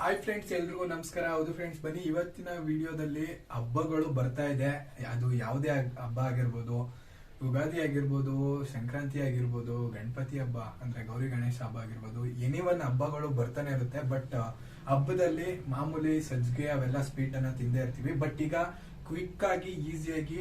Hi friends ಎಲ್ರಿಗೂ ನಮಸ್ಕಾರ. ಹೌದು ಫ್ರೆಂಡ್ಸ್ ಬನ್ನಿ, ಇವತ್ತಿನ ವಿಡಿಯೋದಲ್ಲಿ ಹಬ್ಬಗಳು ಬರ್ತಾ ಇದೆ. ಅದು ಯಾವುದೇ ಹಬ್ಬ ಆಗಿರ್ಬೋದು, ಯುಗಾದಿ ಆಗಿರ್ಬೋದು, ಸಂಕ್ರಾಂತಿ ಆಗಿರ್ಬೋದು, ಗಣಪತಿ ಹಬ್ಬ ಅಂದ್ರೆ ಗೌರಿ ಗಣೇಶ ಹಬ್ಬ ಆಗಿರ್ಬೋದು, ಎನಿ ಒನ್ ಹಬ್ಬಗಳು ಬರ್ತಾನೆ ಇರುತ್ತೆ. ಬಟ್ ಹಬ್ಬದಲ್ಲಿ ಮಾಮೂಲಿ ಸಜ್ಜಿಗೆ ಅವೆಲ್ಲ ಸ್ವೀಟ್ ಅನ್ನ ತಿಂದೇ ಇರ್ತೀವಿ. ಬಟ್ ಈಗ ಕ್ವಿಕ್ ಆಗಿ ಈಸಿಯಾಗಿ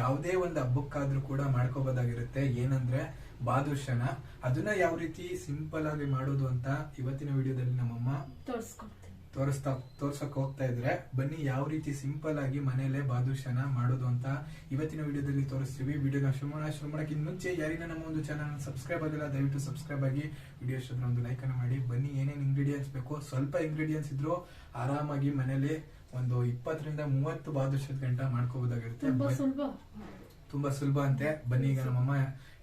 ಯಾವುದೇ ಒಂದು ಹಬ್ಬಕ್ಕಾದ್ರೂ ಕೂಡ ಮಾಡ್ಕೋಬೋದಾಗಿರುತ್ತೆ. ಏನಂದ್ರೆ ಬಾದುಷನ ಅದನ್ನ ಯಾವ ರೀತಿ ಸಿಂಪಲ್ ಆಗಿ ಮಾಡೋದು ಅಂತ ಇವತ್ತಿನ ವಿಡಿಯೋದಲ್ಲಿ ನಮ್ಮಮ್ಮ ತೋರಿಸ್ಕೊಡ್ತೀನಿ. ತೋರಿಸ್ತಾ ತೋರ್ಸಕ್ ಹೋಗ್ತಾ ಇದ್ರೆ ಬನ್ನಿ ಯಾವ ರೀತಿ ಸಿಂಪಲ್ ಆಗಿ ಮನೆಯಲ್ಲೇ ಬಾದುಷನ ಮಾಡೋದು ಅಂತ ಇವತ್ತಿನ ವಿಡಿಯೋದಲ್ಲಿ ತೋರಿಸ್ತೀವಿ. ವಿಡಿಯೋನ ಶುರು ಮಾಡ ಶುರು ಮಾಡಕ್ಕಿಂತ ಮುಂಚೆ ಯಾರಿನ ನಮ್ಮ ಒಂದು ಚಾನಲ್ ಸಬ್ಸ್ಕ್ರೈಬ್ ಆಗಿಲ್ಲ ದಯವಿಟ್ಟು ಸಬ್ಸ್ಕ್ರೈಬ್ ಆಗಿ ವಿಡಿಯೋ ಶುರು ಒಂದು ಲೈಕ್ ಅನ್ನು ಮಾಡಿ. ಬನ್ನಿ ಏನೇನು ಇಂಗ್ರೀಡಿಯೆಂಟ್ಸ್ ಬೇಕು ಸ್ವಲ್ಪ ಇಂಗ್ರೀಡಿಯೆಂಟ್ಸ್ ಇದ್ರು ಆರಾಮಾಗಿ ಮನೇಲಿ ಒಂದು ಇಪ್ಪತ್ತರಿಂದ ಮೂವತ್ತು ಬಾದುಷದ ಗಂಟ ಮಾಡ್ಕೋಬಹುದಾಗಿರುತ್ತೆ ತುಂಬಾ ಸುಲಭ. ತುಂಬಾ ಸುಲಭ ಅಂತೆ. ಬನ್ನಿ ಈಗ ನಮ್ಮಮ್ಮ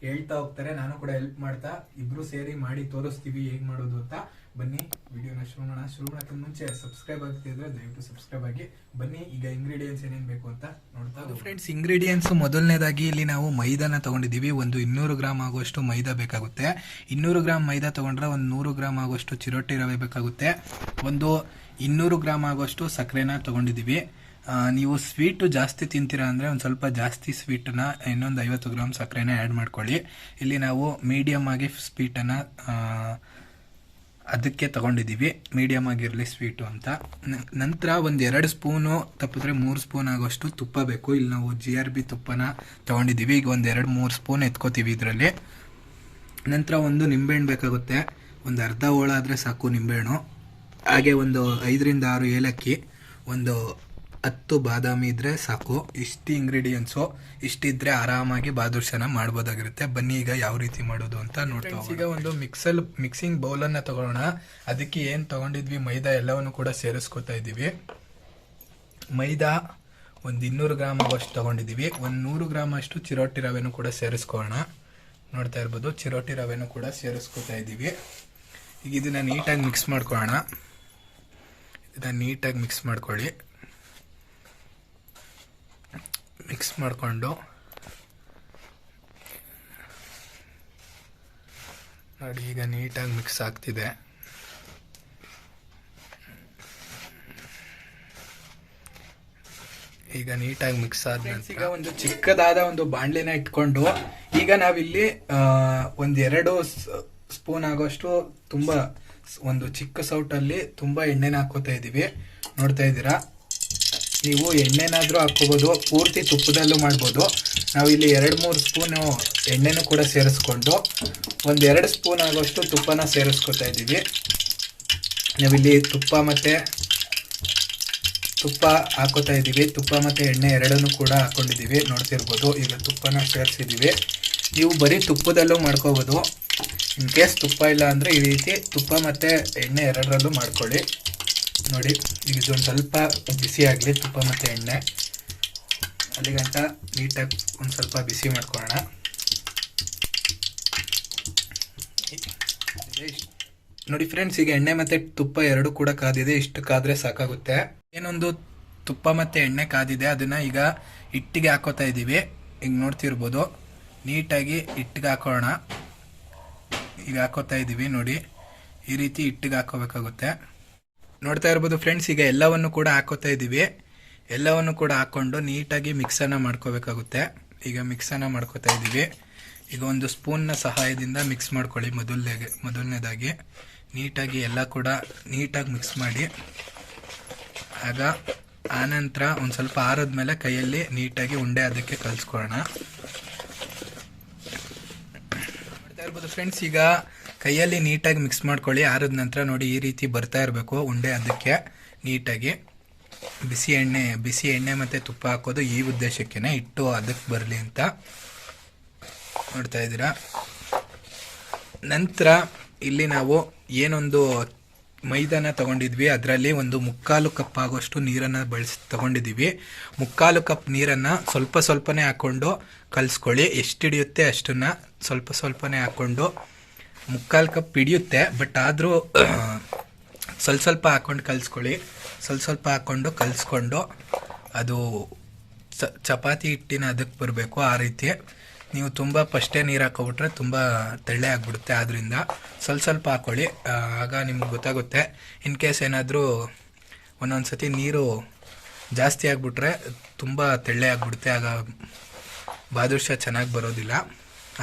ಹೇಳ್ತಾ ಹೋಗ್ತಾರೆ. ನಾನು ಕೂಡ ಹೆಲ್ಪ್ ಮಾಡ್ತಾ ಇಬ್ರು ಸೇರಿ ಮಾಡಿ ತೋರಿಸ್ತೀವಿ ಹೇಗ್ ಮಾಡೋದು ಅಂತ. ಬನ್ನಿ ವಿಡಿಯೋನ ಶುರು ಮಾಡೋಣ. ಶುರು ಮಾಡೋಕ್ಕಿಂತ ಮುಂಚೆ ಸಬ್ಸ್ಕ್ರೈಬ್ ಆಗ್ತಿದ್ರೆ ದಯವಿಟ್ಟು ಸಬ್ಸ್ಕ್ರೈಬ್ ಆಗಿ. ಬನ್ನಿ ಈಗ ಇಂಗ್ರೀಡಿಯೆಂಟ್ಸ್ ಏನೇನು ಬೇಕು ಅಂತ ನೋಡ್ತಾ ಫ್ರೆಂಡ್ಸ್ ಇಂಗ್ರೀಡಿಯೆಂಟ್ಸ್ ಮೊದಲನೇದಾಗಿ ಇಲ್ಲಿ ನಾವು ಮೈದಾನ ತಗೊಂಡಿದ್ದೀವಿ. ಒಂದು ಇನ್ನೂರು ಗ್ರಾಮ್ ಆಗುವಷ್ಟು ಮೈದಾ ಬೇಕಾಗುತ್ತೆ. ಇನ್ನೂರು ಗ್ರಾಮ್ ಮೈದಾ ತಗೊಂಡ್ರೆ ಒಂದು ನೂರು ಗ್ರಾಮ್ ಆಗುವಷ್ಟು ಚಿರೋಟಿ ರವೆ ಬೇಕಾಗುತ್ತೆ. ಒಂದು ಇನ್ನೂರು ಗ್ರಾಮ್ ಆಗುವಷ್ಟು ಸಕ್ಕರೆನ ತಗೊಂಡಿದೀವಿ ಆ, ನೀವು ಸ್ವೀಟು ಜಾಸ್ತಿ ತಿಂತೀರಾ ಅಂದರೆ ಒಂದು ಸ್ವಲ್ಪ ಜಾಸ್ತಿ ಸ್ವೀಟನ್ನ ಇನ್ನೊಂದು ಐವತ್ತು ಗ್ರಾಮ್ ಸಕ್ಕರೆನ ಆ್ಯಡ್ ಮಾಡ್ಕೊಳ್ಳಿ. ಇಲ್ಲಿ ನಾವು ಮೀಡಿಯಮ್ ಆಗಿ ಸ್ವೀಟನ್ನು ಅದಕ್ಕೆ ತಗೊಂಡಿದ್ದೀವಿ. ಮೀಡಿಯಮ್ ಆಗಿರಲಿ ಸ್ವೀಟು ಅಂತ. ನಂತರ ಒಂದು ಎರಡು ಸ್ಪೂನು ತಪ್ಪಿದ್ರೆ ಮೂರು ಸ್ಪೂನ್ ಆಗೋಷ್ಟು ತುಪ್ಪ ಬೇಕು. ಇಲ್ಲಿ ನಾವು ಜಿ ಆರ್ ಬಿ ತುಪ್ಪನ ತಗೊಂಡಿದ್ದೀವಿ. ಈಗ ಒಂದು ಎರಡು ಮೂರು ಸ್ಪೂನ್ ಎತ್ಕೋತೀವಿ ಇದರಲ್ಲಿ. ನಂತರ ಒಂದು ನಿಂಬೆಹಣ್ಣು ಬೇಕಾಗುತ್ತೆ. ಒಂದು ಅರ್ಧ ಹೋಳ ಸಾಕು ನಿಂಬೆಹಣ್ಣು. ಹಾಗೆ ಒಂದು ಐದರಿಂದ ಆರು ಏಲಕ್ಕಿ, ಒಂದು ಹತ್ತು ಬಾದಾಮಿ ಇದ್ರೆ ಸಾಕು, ಇಷ್ಟು ಇಂಗ್ರೀಡಿಯೆಂಟ್ಸು ಇಷ್ಟಿದ್ರೆ ಆರಾಮಾಗಿ ಬಾದುಷನ ಮಾಡ್ಬೋದಾಗಿರುತ್ತೆ. ಬನ್ನಿ ಈಗ ಯಾವ ರೀತಿ ಮಾಡೋದು ಅಂತ ನೋಡ್ತಾ ಈಗ ಒಂದು ಮಿಕ್ಸಲ್ ಮಿಕ್ಸಿಂಗ್ ಬೌಲನ್ನು ತಗೊಳ್ಳೋಣ. ಅದಕ್ಕೆ ಏನು ತಗೊಂಡಿದ್ವಿ? ಮೈದಾ ಎಲ್ಲವನ್ನು ಕೂಡ ಸೇರಿಸ್ಕೊತಾ ಇದ್ದೀವಿ. ಮೈದಾ ಒಂದು ಇನ್ನೂರು ಗ್ರಾಮ್ ಆಗೋಷ್ಟು ತಗೊಂಡಿದ್ದೀವಿ. ಒಂದು ನೂರು ಗ್ರಾಮ್ ಅಷ್ಟು ಚಿರೋಟಿ ರವೆನೂ ಕೂಡ ಸೇರಿಸ್ಕೊಳ್ಳೋಣ. ನೋಡ್ತಾ ಇರ್ಬೋದು, ಚಿರೋಟಿ ರವೆನೂ ಕೂಡ ಸೇರಿಸ್ಕೊತಾ ಇದ್ದೀವಿ. ಈಗ ಇದನ್ನ ನೀಟಾಗಿ ಮಿಕ್ಸ್ ಮಾಡ್ಕೊಳ್ಳೋಣ. ಇದನ್ನ ನೀಟಾಗಿ ಮಿಕ್ಸ್ ಮಾಡ್ಕೊಳ್ಳಿ. ಮಿಕ್ಸ್ ಮಾಡಿಕೊಂಡು ನೋಡಿ ಈಗ ನೀಟಾಗಿ ಮಿಕ್ಸ್ ಆಗ್ತಿದೆ. ಈಗ ನೀಟಾಗಿ ಮಿಕ್ಸ್ ಆದ ಈಗ ಒಂದು ಚಿಕ್ಕದಾದ ಒಂದು ಬಾಣಲಿನ ಇಟ್ಕೊಂಡು ಈಗ ನಾವಿಲ್ಲಿ ಒಂದೆರಡು ಒಂದ್ ಎರಡು ಸ್ಪೂನ್ ಆಗೋಷ್ಟು ತುಂಬಾ ಒಂದು ಚಿಕ್ಕ ಸೌಟಲ್ಲಿ ತುಂಬಾ ಎಣ್ಣೆನ ಹಾಕೋತಾ ಇದೀವಿ. ನೋಡ್ತಾ ಇದ್ದೀರಾ? ನೀವು ಎಣ್ಣೆನಾದರೂ ಹಾಕ್ಕೋಬೋದು, ಪೂರ್ತಿ ತುಪ್ಪದಲ್ಲೂ ಮಾಡ್ಬೋದು. ನಾವು ಇಲ್ಲಿ ಎರಡು ಮೂರು ಸ್ಪೂನು ಎಣ್ಣೆನೂ ಕೂಡ ಸೇರಿಸ್ಕೊಂಡು ಒಂದೆರಡು ಎರಡು ಸ್ಪೂನ್ ಆಗೋಷ್ಟು ತುಪ್ಪನ ಸೇರಿಸ್ಕೊತಾ ಇದ್ದೀವಿ. ನಾವಿಲ್ಲಿ ತುಪ್ಪ ಮತ್ತು ತುಪ್ಪ ಹಾಕೋತಾ ಇದ್ದೀವಿ. ತುಪ್ಪ ಮತ್ತು ಎಣ್ಣೆ ಎರಡನ್ನೂ ಕೂಡ ಹಾಕ್ಕೊಂಡಿದ್ದೀವಿ ನೋಡ್ತಿರ್ಬೋದು, ಈಗ ತುಪ್ಪನ ಸೇರಿಸಿದ್ದೀವಿ. ನೀವು ಬರೀ ತುಪ್ಪದಲ್ಲೂ ಮಾಡ್ಕೋಬೋದು. ಇನ್ ಕೇಸ್ ತುಪ್ಪ ಇಲ್ಲ ಅಂದರೆ ಈ ರೀತಿ ತುಪ್ಪ ಮತ್ತು ಎಣ್ಣೆ ಎರಡರಲ್ಲೂ ಮಾಡ್ಕೊಳ್ಳಿ. ನೋಡಿ, ಈಗ ಇದೊಂದು ಸ್ವಲ್ಪ ಬಿಸಿ ಆಗಲಿ, ತುಪ್ಪ ಮತ್ತು ಎಣ್ಣೆ. ಅಲ್ಲಿಗಂಟ ನೀಟಾಗಿ ಒಂದು ಸ್ವಲ್ಪ ಬಿಸಿ ಮಾಡ್ಕೊಳ್ಳೋಣ. ನೋಡಿ ಫ್ರೆಂಡ್ಸ್ ಈಗ ಎಣ್ಣೆ ಮತ್ತು ತುಪ್ಪ ಎರಡು ಕೂಡ ಕಾದಿದೆ, ಇಷ್ಟು ಕಾದರೆ ಸಾಕಾಗುತ್ತೆ. ಏನೊಂದು ತುಪ್ಪ ಮತ್ತು ಎಣ್ಣೆ ಕಾದಿದೆ, ಅದನ್ನು ಈಗ ಹಿಟ್ಟಿಗೆ ಹಾಕೋತಾ ಇದ್ದೀವಿ ಈಗ ನೋಡ್ತಿರ್ಬೋದು, ನೀಟಾಗಿ ಹಿಟ್ಟಿಗೆ ಹಾಕೋಣ ಈಗ ಹಾಕೋತಾ ಇದ್ದೀವಿ ನೋಡಿ, ಈ ರೀತಿ ಹಿಟ್ಟಿಗೆ ಹಾಕೋಬೇಕಾಗುತ್ತೆ. ನೋಡ್ತಾ ಇರ್ಬೋದು ಫ್ರೆಂಡ್ಸ್, ಈಗ ಎಲ್ಲವನ್ನು ಕೂಡ ಹಾಕೋತಾ ಇದ್ದೀವಿ ಎಲ್ಲವನ್ನು ಕೂಡ ಹಾಕ್ಕೊಂಡು ನೀಟಾಗಿ ಮಿಕ್ಸನ್ನು ಮಾಡ್ಕೋಬೇಕಾಗುತ್ತೆ. ಈಗ ಮಿಕ್ಸನ್ನು ಮಾಡ್ಕೋತಾ ಇದ್ದೀವಿ ಈಗ ಒಂದು ಸ್ಪೂನ್ನ ಸಹಾಯದಿಂದ ಮಿಕ್ಸ್ ಮಾಡ್ಕೊಳ್ಳಿ ಮೊದಲನೇ ಮೊದಲನೇದಾಗಿ. ನೀಟಾಗಿ ಎಲ್ಲ ಕೂಡ ನೀಟಾಗಿ ಮಿಕ್ಸ್ ಮಾಡಿ. ಆಗ ಆನಂತರ ಒಂದು ಸ್ವಲ್ಪ ಆರದ್ಮೇಲೆ ಕೈಯಲ್ಲಿ ನೀಟಾಗಿ ಉಂಡೆ ಅದಕ್ಕೆ ಕಲಿಸ್ಕೊಳ್ಳೋಣ. ನೋಡ್ತಾ ಇರ್ಬೋದು ಫ್ರೆಂಡ್ಸ್, ಈಗ ಕೈಯಲ್ಲಿ ನೀಟಾಗಿ ಮಿಕ್ಸ್ ಮಾಡ್ಕೊಳ್ಳಿ. ಆರಿದ ನಂತರ ನೋಡಿ ಈ ರೀತಿ ಬರ್ತಾ ಇರಬೇಕು ಉಂಡೆ ಅದಕ್ಕೆ ನೀಟಾಗಿ. ಬಿಸಿ ಎಣ್ಣೆ ಬಿಸಿ ಎಣ್ಣೆ ಮತ್ತು ತುಪ್ಪ ಹಾಕೋದು ಈ ಉದ್ದೇಶಕ್ಕೇ ಇಟ್ಟು ಅದಕ್ಕೆ ಬರಲಿ ಅಂತ ನೋಡ್ತಾ ಇದ್ದೀರಾ? ನಂತರ ಇಲ್ಲಿ ನಾವು ಏನೊಂದು ಮೈದಾನ ತಗೊಂಡಿದ್ವಿ. ಅದರಲ್ಲಿ ಒಂದು ಮುಕ್ಕಾಲು ಕಪ್ ಆಗೋಷ್ಟು ನೀರನ್ನು ಬಳಸಿ, ತಗೊಂಡಿದ್ದೀವಿ. ಮುಕ್ಕಾಲು ಕಪ್ ನೀರನ್ನು ಸ್ವಲ್ಪ ಸ್ವಲ್ಪನೇ ಹಾಕ್ಕೊಂಡು ಕಲಿಸ್ಕೊಳ್ಳಿ. ಎಷ್ಟು ಹಿಡಿಯುತ್ತೆ ಅಷ್ಟನ್ನು ಸ್ವಲ್ಪ ಸ್ವಲ್ಪನೇ ಹಾಕ್ಕೊಂಡು ಮುಕ್ಕಾಲು ಕಪ್ ಹಿಡಿಯುತ್ತೆ ಬಟ್ ಆದರೂ, ಸ್ವಲ್ಪ ಸ್ವಲ್ಪ ಹಾಕ್ಕೊಂಡು ಕಲಿಸ್ಕೊಳ್ಳಿ. ಸ್ವಲ್ಪ ಸ್ವಲ್ಪ ಹಾಕ್ಕೊಂಡು ಕಲಿಸ್ಕೊಂಡು ಅದು ಚಪಾತಿ ಹಿಟ್ಟಿನ ಅದಕ್ಕೆ ಬರಬೇಕು ಆ ರೀತಿ. ನೀವು ತುಂಬ ಫಸ್ಟೇ ನೀರು ಹಾಕೊಬಿಟ್ರೆ ತುಂಬ ತೆಳ್ಳೆ ಆಗಿಬಿಡುತ್ತೆ ಆದ್ದರಿಂದ ಸ್ವಲ್ಪ ಸ್ವಲ್ಪ ಹಾಕ್ಕೊಳ್ಳಿ ಆಗ ನಿಮ್ಗೆ ಗೊತ್ತಾಗುತ್ತೆ. ಇನ್ ಕೇಸ್ ಏನಾದರೂ ಒಂದೊಂದು ಸತಿ ನೀರು ಜಾಸ್ತಿ ಆಗಿಬಿಟ್ರೆ ತುಂಬ ತೆಳ್ಳೆ ಆಗಿಬಿಡುತ್ತೆ. ಆಗ ಬಾದುಷ ಚೆನ್ನಾಗಿ ಬರೋದಿಲ್ಲ.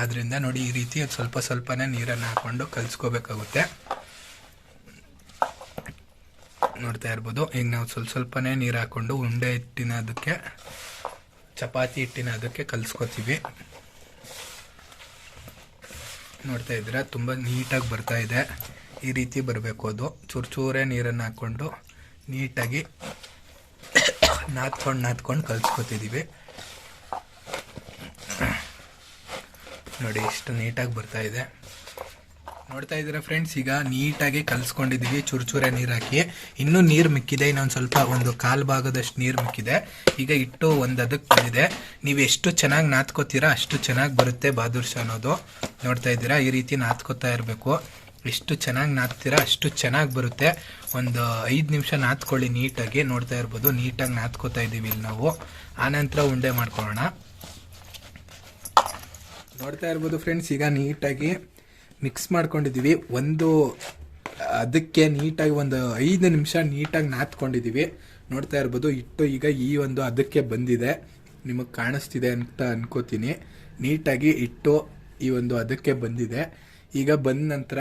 ಆದ್ದರಿಂದ ನೋಡಿ ಈ ರೀತಿ ಸ್ವಲ್ಪ ಸ್ವಲ್ಪನೇ ನೀರನ್ನು ಹಾಕ್ಕೊಂಡು ಕಲಿಸ್ಕೋಬೇಕಾಗುತ್ತೆ. ನೋಡ್ತಾ ಇರ್ಬೋದು. ಈಗ ನಾವು ಸ್ವಲ್ಪ ಸ್ವಲ್ಪನೇ ನೀರು ಹಾಕ್ಕೊಂಡು ಉಂಡೆ ಹಿಟ್ಟಿನ ಅದಕ್ಕೆ, ಚಪಾತಿ ಹಿಟ್ಟಿನ ಅದಕ್ಕೆ ಕಲಿಸ್ಕೋತೀವಿ. ನೋಡ್ತಾ ಇದ್ದೀರಾ? ತುಂಬ ನೀಟಾಗಿ ಬರ್ತಾ ಇದೆ. ಈ ರೀತಿ ಬರಬೇಕು ಅದು. ಚೂರು ಚೂರೇ ನೀರನ್ನು ಹಾಕ್ಕೊಂಡು ನೀಟಾಗಿ ನಾದ್ಕೊಂಡು ನಾದ್ಕೊಂಡು ಕಲಿಸ್ಕೊತಿದ್ದೀವಿ ನೋಡಿ ಎಷ್ಟು ನೀಟಾಗಿ ಬರ್ತಾ ಇದೆ. ನೋಡ್ತಾ ಇದ್ದೀರಾ ಫ್ರೆಂಡ್ಸ್ ಈಗ ನೀಟಾಗಿ ಕಲಿಸ್ಕೊಂಡಿದ್ದೀವಿ. ಚೂರು ಚೂರೆ ನೀರು ಹಾಕಿ. ಇನ್ನೂ ನೀರು ಮಿಕ್ಕಿದೆ, ಇನ್ನೊಂದು ಸ್ವಲ್ಪ ಒಂದು ಕಾಲು ಭಾಗದಷ್ಟು ನೀರು ಮಿಕ್ಕಿದೆ. ಈಗ ಇಟ್ಟು ಒಂದು ಅದಕ್ಕೆ ಬಂದಿದೆ. ನೀವು ಎಷ್ಟು ಚೆನ್ನಾಗಿ ನಾತ್ಕೋತೀರಾ, ಅಷ್ಟು ಚೆನ್ನಾಗಿ ಬರುತ್ತೆ ಬಾದುರ್ಶ ಅನ್ನೋದು. ನೋಡ್ತಾ ಇದ್ದೀರಾ? ಈ ರೀತಿ ನಾತ್ಕೋತಾ ಇರಬೇಕು. ಎಷ್ಟು ಚೆನ್ನಾಗಿ ನಾದ್ತೀರಾ ಅಷ್ಟು ಚೆನ್ನಾಗಿ ಬರುತ್ತೆ. ಒಂದು ಐದು ನಿಮಿಷ ನಾದ್ಕೊಳ್ಳಿ ನೀಟಾಗಿ. ನೋಡ್ತಾ ಇರ್ಬೋದು, ನೀಟಾಗಿ ನಾತ್ಕೋತಾ ಇದ್ದೀವಿ ಇಲ್ಲಿ ನಾವು. ಆನಂತರ ಉಂಡೆ ಮಾಡ್ಕೊಳ್ಳೋಣ. ನೋಡ್ತಾ ಇರ್ಬೋದು ಫ್ರೆಂಡ್ಸ್ ಈಗ ನೀಟಾಗಿ ಮಿಕ್ಸ್ ಮಾಡ್ಕೊಂಡಿದ್ದೀವಿ ಒಂದು, ಅದಕ್ಕೆ ನೀಟಾಗಿ ಒಂದು ಐದು ನಿಮಿಷ ನೀಟಾಗಿ ನಾತ್ಕೊಂಡಿದ್ದೀವಿ ನೋಡ್ತಾ ಇರ್ಬೋದು ಇಟ್ಟು ಈಗ ಈ ಒಂದು ಅದಕ್ಕೆ ಬಂದಿದೆ. ನಿಮಗೆ ಕಾಣಿಸ್ತಿದೆ ಅಂತ ಅನ್ಕೋತೀನಿ. ನೀಟಾಗಿ ಇಟ್ಟು ಈ ಒಂದು ಅದಕ್ಕೆ ಬಂದಿದೆ. ಈಗ ಬಂದ ನಂತರ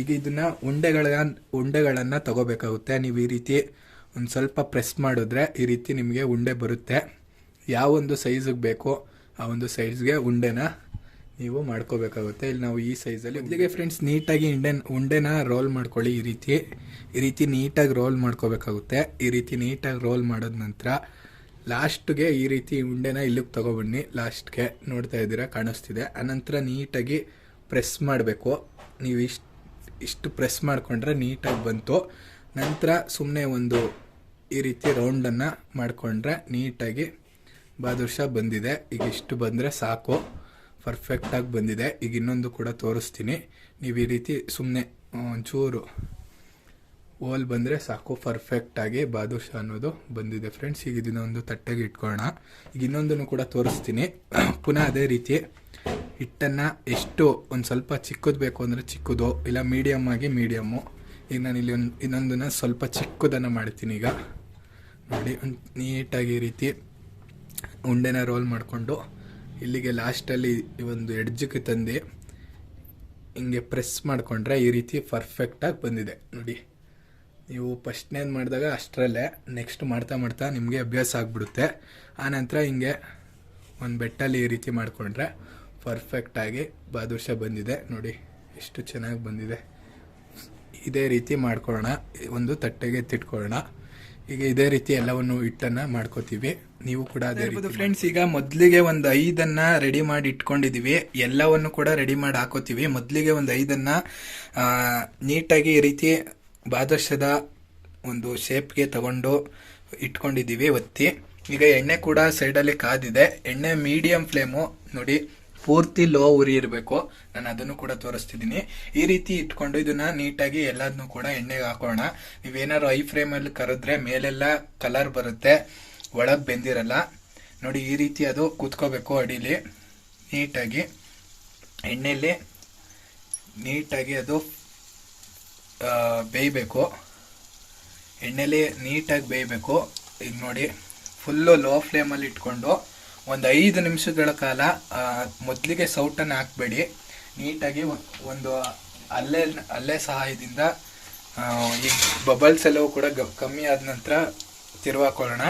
ಈಗ ಇದನ್ನ ಉಂಡೆಗಳ ಉಂಡೆಗಳನ್ನು ತಗೋಬೇಕಾಗುತ್ತೆ. ನೀವು ಈ ರೀತಿ ಒಂದು ಸ್ವಲ್ಪ ಪ್ರೆಸ್ ಮಾಡಿದ್ರೆ ಈ ರೀತಿ ನಿಮಗೆ ಉಂಡೆ ಬರುತ್ತೆ. ಯಾವ ಒಂದು ಸೈಜಿಗೆ ಬೇಕೋ ಆ ಒಂದು ಸೈಜ್ಗೆ ಉಂಡೆನ ನೀವು ಮಾಡ್ಕೋಬೇಕಾಗುತ್ತೆ. ಇಲ್ಲಿ ನಾವು ಈ ಸೈಜಲ್ಲಿ ಮೊದಲಿಗೆ ಫ್ರೆಂಡ್ಸ್ ನೀಟಾಗಿ ಇಂಡೆನ್ ಉಂಡೆನ ರೋಲ್ ಮಾಡ್ಕೊಳ್ಳಿ ಈ ರೀತಿ. ಈ ರೀತಿ ನೀಟಾಗಿ ರೋಲ್ ಮಾಡ್ಕೋಬೇಕಾಗುತ್ತೆ. ಈ ರೀತಿ ನೀಟಾಗಿ ರೋಲ್ ಮಾಡಿದ ನಂತರ ಲಾಸ್ಟ್ಗೆ ಈ ರೀತಿ ಉಂಡೆನ ಇಲ್ಲಿಗೆ ತೊಗೊಬನ್ನಿ. ಲಾಸ್ಟ್ಗೆ ನೋಡ್ತಾ ಇದ್ದೀರಾ ಕಾಣಿಸ್ತಿದೆ. ಆನಂತರ ನೀಟಾಗಿ ಪ್ರೆಸ್ ಮಾಡಬೇಕು. ನೀವು ಇಷ್ಟು ಇಷ್ಟು ಪ್ರೆಸ್ ಮಾಡಿಕೊಂಡ್ರೆ ನೀಟಾಗಿ ಬಂತು. ನಂತರ ಸುಮ್ಮನೆ ಒಂದು ಈ ರೀತಿ ರೌಂಡನ್ನು ಮಾಡಿಕೊಂಡ್ರೆ ನೀಟಾಗಿ ಬಾದುಷ ಬಂದಿದೆ. ಈಗ ಇಷ್ಟು ಬಂದರೆ ಸಾಕು. ಪರ್ಫೆಕ್ಟಾಗಿ ಬಂದಿದೆ. ಈಗ ಇನ್ನೊಂದು ಕೂಡ ತೋರಿಸ್ತೀನಿ. ನೀವು ಈ ರೀತಿ ಸುಮ್ಮನೆ ಒಂಚೂರು ಓಲ್ ಬಂದರೆ ಸಾಕು. ಪರ್ಫೆಕ್ಟಾಗಿ ಬಾದುಷ ಅನ್ನೋದು ಬಂದಿದೆ ಫ್ರೆಂಡ್ಸ್ ಈಗ ಇದನ್ನ ಒಂದು ತಟ್ಟೆಗೆ ಇಟ್ಕೊಳ್ಳೋಣ. ಈಗ ಇನ್ನೊಂದನ್ನು ಕೂಡ ತೋರಿಸ್ತೀನಿ. ಪುನಃ ಅದೇ ರೀತಿ ಹಿಟ್ಟನ್ನು ಎಷ್ಟು ಒಂದು ಸ್ವಲ್ಪ ಚಿಕ್ಕದು ಬೇಕು ಅಂದರೆ ಚಿಕ್ಕದು, ಇಲ್ಲ ಮೀಡಿಯಮ್ ಆಗಿ ಮೀಡಿಯಮ್ಮು ಈಗ ನಾನು ಇಲ್ಲಿ ಒಂದು, ಇನ್ನೊಂದನ್ನು ಸ್ವಲ್ಪ ಚಿಕ್ಕದನ್ನು ಮಾಡ್ತೀನಿ ಈಗ. ನೋಡಿ ನೀಟಾಗಿ ಈ ರೀತಿ ಉಂಡೆನ ರೋಲ್ ಮಾಡಿಕೊಂಡು ಇಲ್ಲಿಗೆ ಲಾಸ್ಟಲ್ಲಿ ಒಂದು ಎಡ್ಜಿಗೆ ತಂದು. ಹಿಂಗೆ ಪ್ರೆಸ್ ಮಾಡಿಕೊಂಡ್ರೆ ಈ ರೀತಿ ಪರ್ಫೆಕ್ಟಾಗಿ ಬಂದಿದೆ. ನೋಡಿ, ನೀವು ಫಸ್ಟ್ನೇದು ಮಾಡಿದಾಗ ಅಷ್ಟರಲ್ಲೇ ನೆಕ್ಸ್ಟ್ ಮಾಡ್ತಾ ಮಾಡ್ತಾ ನಿಮಗೆ ಅಭ್ಯಾಸ ಆಗಿಬಿಡುತ್ತೆ. ಆನಂತರ ಹಿಂಗೆ ಒಂದು ಬೆಟ್ಟಲ್ಲಿ ಈ ರೀತಿ ಮಾಡಿಕೊಂಡ್ರೆ ಪರ್ಫೆಕ್ಟಾಗಿ ಬಾದುಷ ಬಂದಿದೆ. ನೋಡಿ, ಎಷ್ಟು ಚೆನ್ನಾಗಿ ಬಂದಿದೆ. ಇದೇ ರೀತಿ ಮಾಡ್ಕೊಳ್ಳೋಣ, ಒಂದು ತಟ್ಟೆಗೆ ಎತ್ತಿಟ್ಕೊಳ್ಳೋಣ. ಈಗ ಇದೇ ರೀತಿ ಎಲ್ಲವನ್ನು ಇಟ್ಟನ್ನ ಮಾಡ್ಕೋತೀವಿ. ನೀವು ಕೂಡ ಅದೇ ರೀತಿ ಫ್ರೆಂಡ್ಸ್ ಈಗ ಮೊದಲಿಗೆ ಒಂದು ಐದನ್ನ ರೆಡಿ ಮಾಡಿ ಇಟ್ಕೊಂಡಿದೀವಿ. ಎಲ್ಲವನ್ನು ಕೂಡ ರೆಡಿ ಮಾಡಿ ಹಾಕೋತೀವಿ. ಮೊದಲಿಗೆ ಒಂದು ಐದನ್ನ ನೀಟಾಗಿ ಈ ರೀತಿ ಬಾದರ್ಶದ ಒಂದು ಶೇಪ್ಗೆ ತಗೊಂಡು ಇಟ್ಕೊಂಡಿದ್ದೀವಿ ಒತ್ತಿ. ಈಗ ಎಣ್ಣೆ ಕೂಡ ಸೈಡಲ್ಲಿ ಕಾದಿದೆ. ಎಣ್ಣೆ ಮೀಡಿಯಂ ಫ್ಲೇಮು ನೋಡಿ ಪೂರ್ತಿ ಲೋ ಉರಿ ಇರಬೇಕು. ನಾನು ಅದನ್ನು ಕೂಡ ತೋರಿಸ್ತಿದ್ದೀನಿ. ಈ ರೀತಿ ಇಟ್ಕೊಂಡು ಇದನ್ನ ನೀಟಾಗಿ ಎಲ್ಲದನ್ನು ಕೂಡ ಎಣ್ಣೆಗೆ ಹಾಕೋಣ. ನೀವೇನಾದ್ರು ಐ ಅಲ್ಲಿ ಕರೆದ್ರೆ ಮೇಲೆಲ್ಲ ಕಲರ್ ಬರುತ್ತೆ. ಒಳಗೆ ಬೆಂದಿರಲ್ಲ. ನೋಡಿ, ಈ ರೀತಿ ಅದು ಕೂತ್ಕೋಬೇಕು ಅಡಿಲಿ. ನೀಟಾಗಿ. ಎಣ್ಣೆಯಲ್ಲಿ ನೀಟಾಗಿ ಅದು ಬೇಯಬೇಕು. ಎಣ್ಣೆಲಿ ನೀಟಾಗಿ ಬೇಯಬೇಕು. ಈಗ ನೋಡಿ ಫುಲ್ಲು ಲೋ ಫ್ಲೇಮಲ್ಲಿ ಇಟ್ಕೊಂಡು ಒಂದು ಐದು ನಿಮಿಷಗಳ ಕಾಲ ಮೊದಲಿಗೆ ಸೌಟನ್ನು ಹಾಕಬೇಡಿ. ನೀಟಾಗಿ ಒಂದು ಅಲ್ಲೇ ಅಲ್ಲೇ ಸಹಾಯದಿಂದ ಈ ಬಬಲ್ಸ್ ಎಲ್ಲವೂ ಕೂಡ ಗ ಕಮ್ಮಿ ಆದ ನಂತರ ತಿರುವಾಕೊಳ್ಳೋಣ.